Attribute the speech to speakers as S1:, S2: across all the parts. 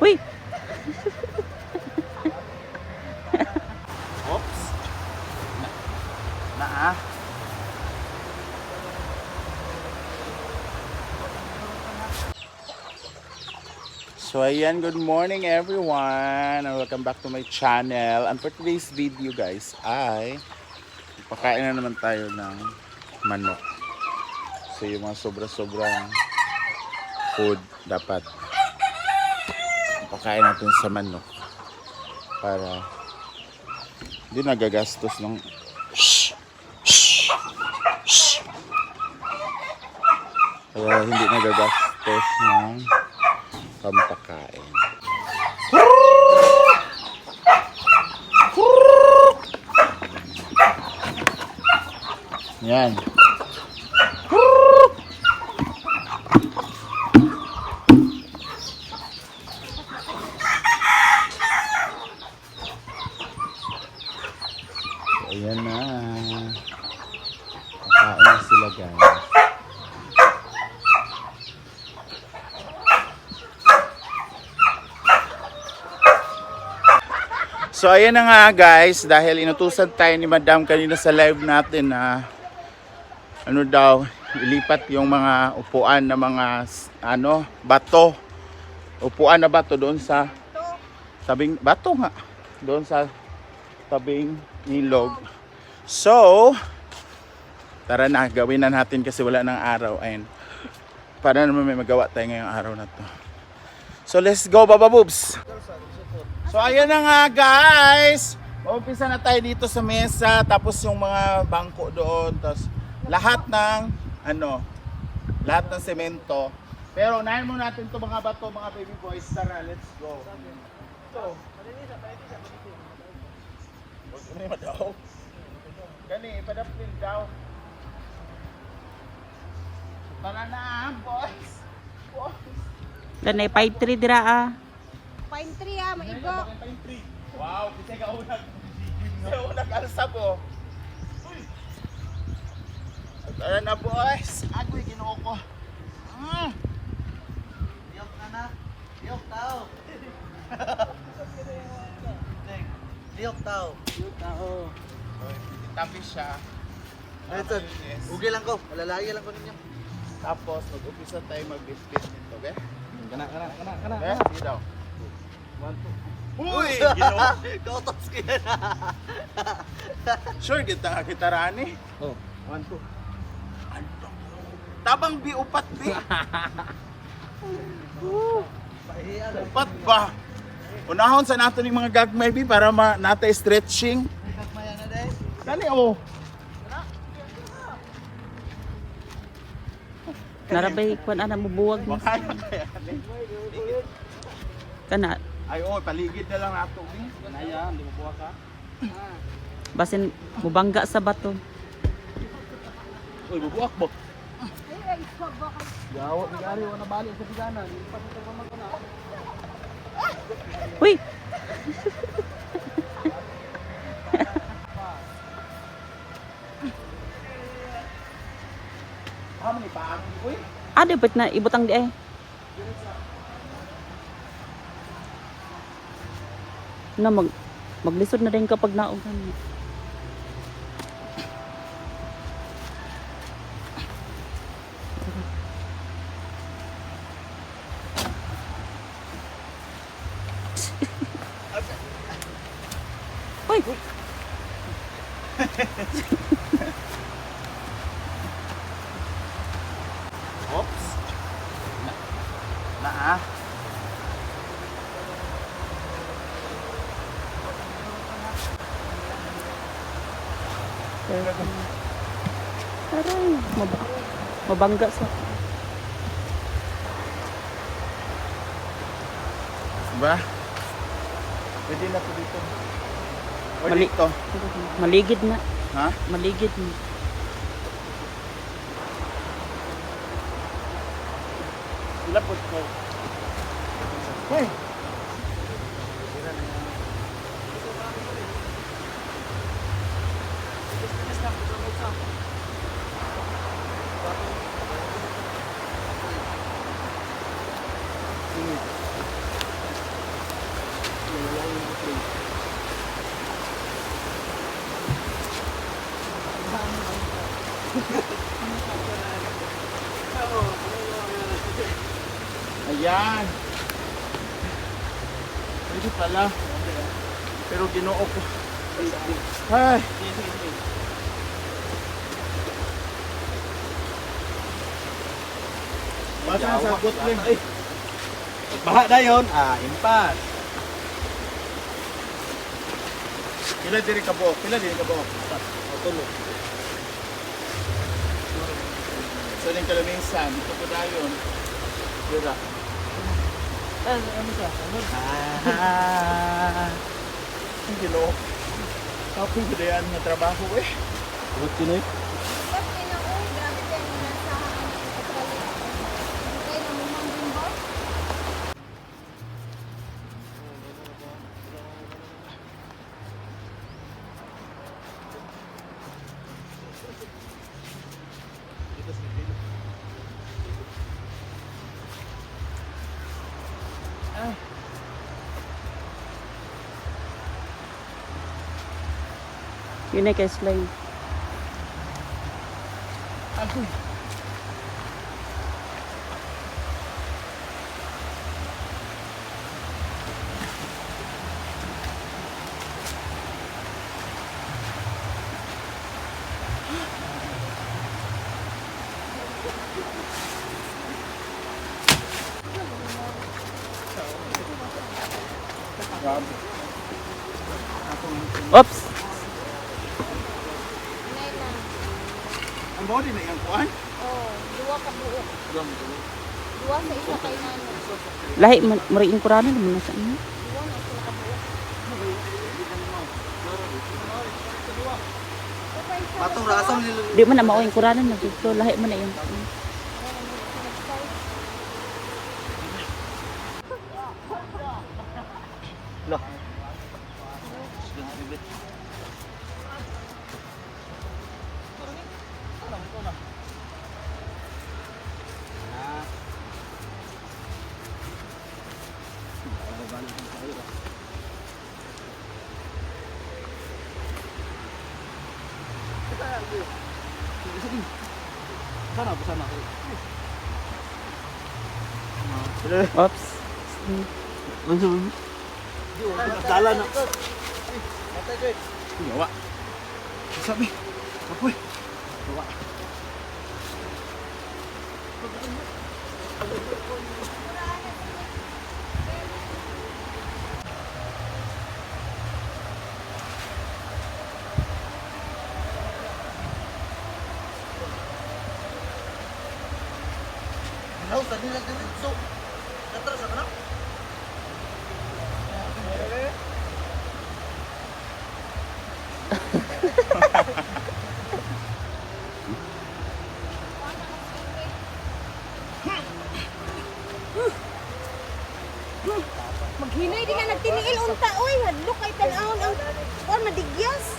S1: Uy!
S2: Oops. Na, na ah. So ayan, good morning everyone and welcome back to my channel. And for today's video guys ay pakain na naman tayo ng manok. So yung mga sobra-sobrang food dapat pakain natin sa manok para hindi nagagastos ng kaya hindi nagagastos ng pampakain. Yan. So ayan na nga guys, dahil inutusan tayo ni Madam kanina sa live natin na ano daw, ilipat yung mga upuan na mga ano, bato. Upuan na bato doon sa tabing bato nga. Doon sa tabing ilog. So, tara na, gawin na natin kasi wala ng araw and para naman may magawa tayo ngayong araw na to. So let's go Baba Boobs! So ayun na nga guys. Umpisa na tayo dito sa mesa tapos yung mga bangko doon tapos lahat ng ano lahat ng semento. Pero unahin mo natin to mga bato mga baby boys. Tara, let's go. Ito. Huwag mo na daw. Gani, padapin daw. Tara na, boys. Boys.
S1: Danay 5-3 dira ah.
S3: Pine tree ah, maigo.
S2: Wow, kasi ka unang kasi unang alsa ko. Tara na boys. Agoy ginoo ko. Mm.
S4: Yok na na. Yok tao. Yok tao. Yok tao.
S2: Oy, Tapi siya.
S4: Ito. Ugi lang ko. Malalaya lang ko ninyo.
S2: Tapos mag-umpisa tayo mag-biscuit nito, okay?
S4: Kana, kana, kana, kana.
S2: Okay? Sige daw. Uy, ginoo.
S4: Kautos ko yan.
S2: Sure kita kita rani.
S4: Oh. One, two.
S2: To? Tabang bi upat bi. Upat ba? Unahon sa nato ng mga gagmay bi para ma natay stretching.
S4: Kagmaya na dahil.
S2: Kani oh.
S1: Narabay kuan ana mubuwag mo. Kana
S2: Ay oh, paligid na lang nato ni.
S4: Kanaya, hindi mo buwa ka.
S1: basin mubangga sa bato.
S4: Uy,
S3: swab ba ka?
S4: Yawa, ni Ari, wala balik sa tigana. Lipat ito naman ko na.
S1: Uy!
S2: Amo ni paang uy.
S1: Ade bet na ibutang di ay. Na mag maglisod na din kapag naugan. Uy!
S2: Oops.
S1: mabangga sa
S2: Ba? Pwede na to dito. O
S1: Mali.
S2: dito.
S1: maligid na.
S2: Ha?
S1: Maligid na.
S2: Sila po ko. Uy. Ayan. Pwede pala. Pero ginoo ko. Ay. Basta ang sagot rin.
S4: Baha na yun. Ah, impas.
S2: Pila diri ka buok? Pila diri ka buok?
S4: Tulo.
S2: So din kalaminsan, dito ko dayon. Dira.
S4: Ah.
S2: Ang ginoo. Kapag gudayan nga trabaho eh.
S4: Buat kinoy.
S1: Yun ay kay slime.
S2: Agoy. Ang body na yung kuan?
S3: Oh, duwa ka buok. Duwa sa isa kay nano.
S1: Lahi, mariing kurana naman na sa inyo.
S3: Duwa na sila ka buok.
S4: Patong rasam nila.
S1: Di man na mauing kurana na. Lahi man na yung...
S4: Sana, sana.
S1: Oops!
S4: Dala na.
S2: Yawa. Sabi. Apoy.
S4: Tadi lagi so. Katras ako na.
S3: Maghinay di ka nagtiniil unta uy, hadlok kay tan-awon ang or madigyas.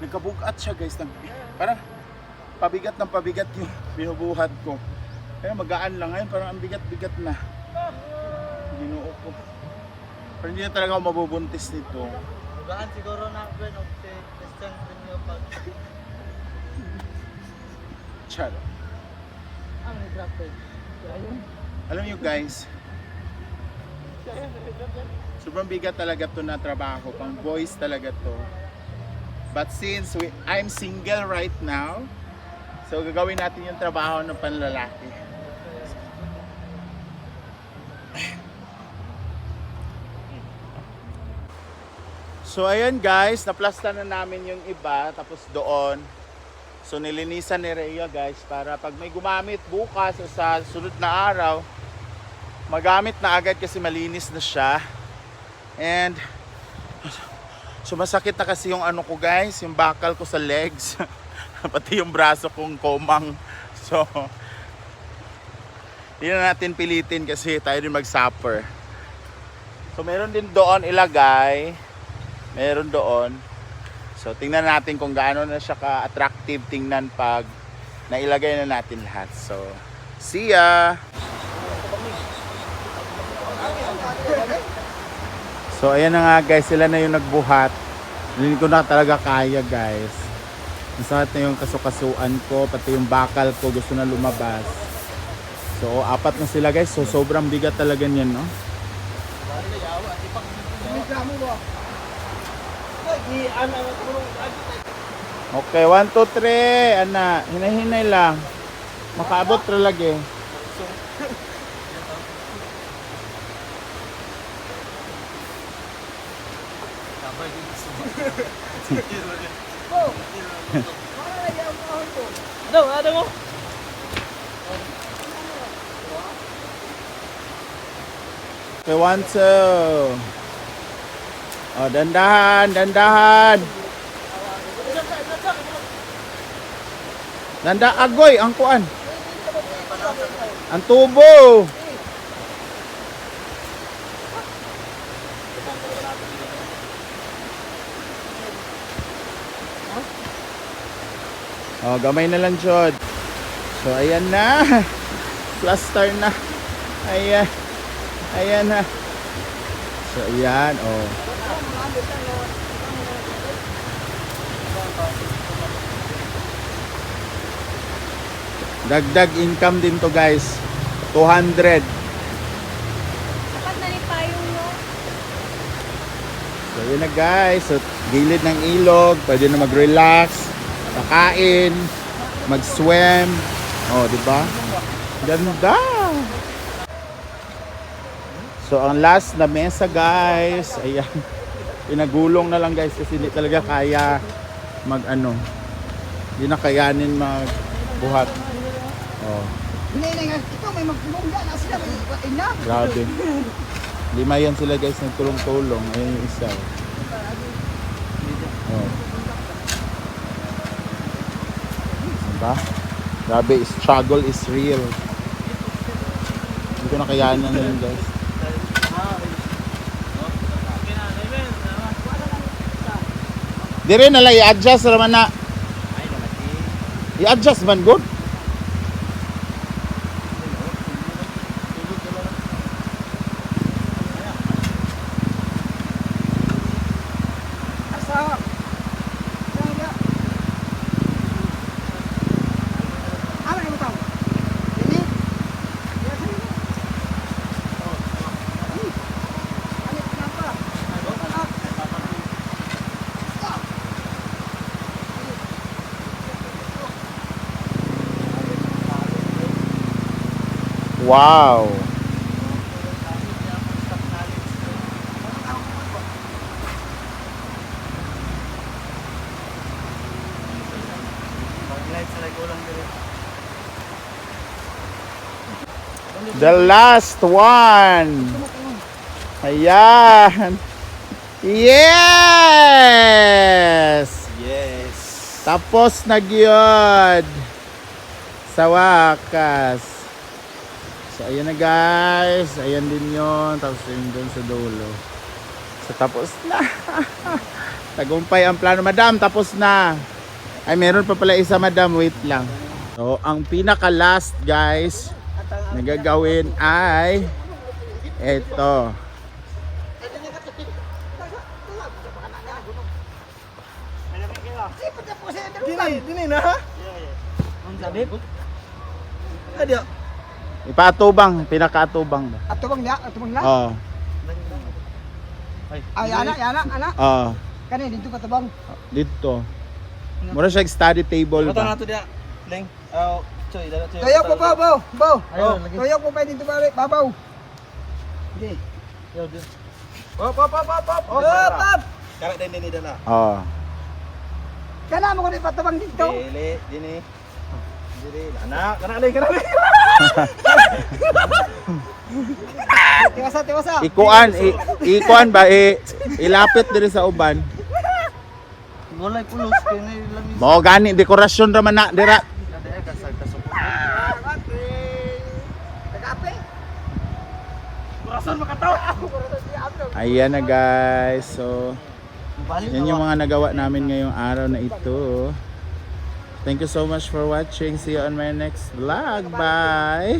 S2: Nagkabugat siya guys. Nag, parang pabigat ng pabigat yung binubuhat ko. Kaya magaan lang ngayon. Parang ang bigat-bigat na. Ginoo ko. Pero hindi na talaga ako mabubuntis nito.
S4: Dugaan siguro na of the Christian Premier pag
S2: Char.
S4: ang grabe.
S2: Alam niyo guys, sobrang bigat talaga to na trabaho. Pang boys talaga to. But since we, I'm single right now, so gagawin natin yung trabaho ng panlalaki. So ayan guys, naplasta na namin yung iba tapos doon So nilinisan ni Rhea guys para pag may gumamit bukas o sa sunod na araw, magamit na agad kasi malinis na siya. And sumasakit na kasi yung ano ko guys, yung bakal ko sa legs. Pati yung braso kong komang. So, hindi na natin pilitin kasi tayo din mag-supper. So meron din doon ilagay. Meron doon. So tingnan natin kung gaano na siya ka-attractive tingnan pag nailagay na natin lahat. So, see ya! So ayan na nga guys, sila na yung nagbuhat. Hindi ko na talaga kaya guys. Masakit na yung kasukasuan ko, pati yung bakal ko gusto na lumabas. So apat na sila guys, so sobrang bigat talaga niyan no. Okay, 1, 2, 3. Ana, hinay-hinay lang. Makaabot ra lagi.
S4: Ano, ano mo?
S2: Okay, 1, 2. Oh, dandahan, dandahan. Danda agoy ang kuan. Ang tubo. Oh, gamay na lang, Jod. So, ayan na. Plaster na. Ayan. Ayan na. So, ayan. Oh. Dagdag income din to guys. 200.
S3: Dapat na ni payong no.
S2: So yun na guys. So, gilid ng ilog. Pwede na mag-relax. Kakain. Mag-swim. Oh, di ba? Ganda. So ang last na mesa guys. Ayan. Pinagulong na lang guys kasi hindi talaga kaya mag ano. Hindi na kayanin magbuhat. Oh. Grabe. Lima yan sila guys nagtulong-tulong. Ayun yung isa. Oh. Diba? Grabe, struggle is real. Hindi ko nakayanan na yun guys. Di rin nala i-adjust naman na. I-adjust man good.
S5: Asa? Saan ka? Ano yung tao? Ini? Iya, sa'yo. Ay. Ano yung kenapa? Ah.
S2: Wow. The last one. Ayan. Yes!
S4: Yes.
S2: Tapos na gyud. Sa wakas. So, ayan na guys. Ayan din yon Tapos yun dun sa dulo. So, tapos na. Tagumpay ang plano. Madam, tapos na. Ay, meron pa pala isa, madam. Wait lang. So, ang pinaka-last, guys, na gagawin ay eto.
S4: Dini, dini na ha? Ang sabi? Adi.
S2: Ipatubang, pinaka-atubang ba?
S5: Ato bang niya? Ato bang niya?
S2: Oo.
S5: Ay, ana, ana, ana.
S2: Oo.
S5: Kani, dito ka tabang.
S2: Dito. Mura siya study table ba?
S4: na to dia. Leng. Oh, choy, dala choy.
S5: Toyok po, baw, baw, baw.
S4: Lagi.
S5: Toyok po pa dito balik, babaw. Hindi.
S4: Yo, di. Op, op, op, op, op.
S5: Up, up.
S4: Karak din din dala.
S2: Oo.
S5: Kana mo ko ni patubang dito.
S4: Dili, dini. Anak, kanali, kanali.
S5: Tiwasa, tiwasa.
S2: Ikuan, i- ikuan ba i, ilapit diri sa uban.
S4: Walay pulos kay na ni.
S2: Mao gani dekorasyon ra man na dira.
S4: Ka sa kasupot.
S5: Tagape.
S4: Kurasan makataw.
S2: Ayan na guys. So,
S4: Balik
S2: yan yung mga nagawa namin ngayong araw na ito. Thank you so much for watching. See you on my next vlog. Bye!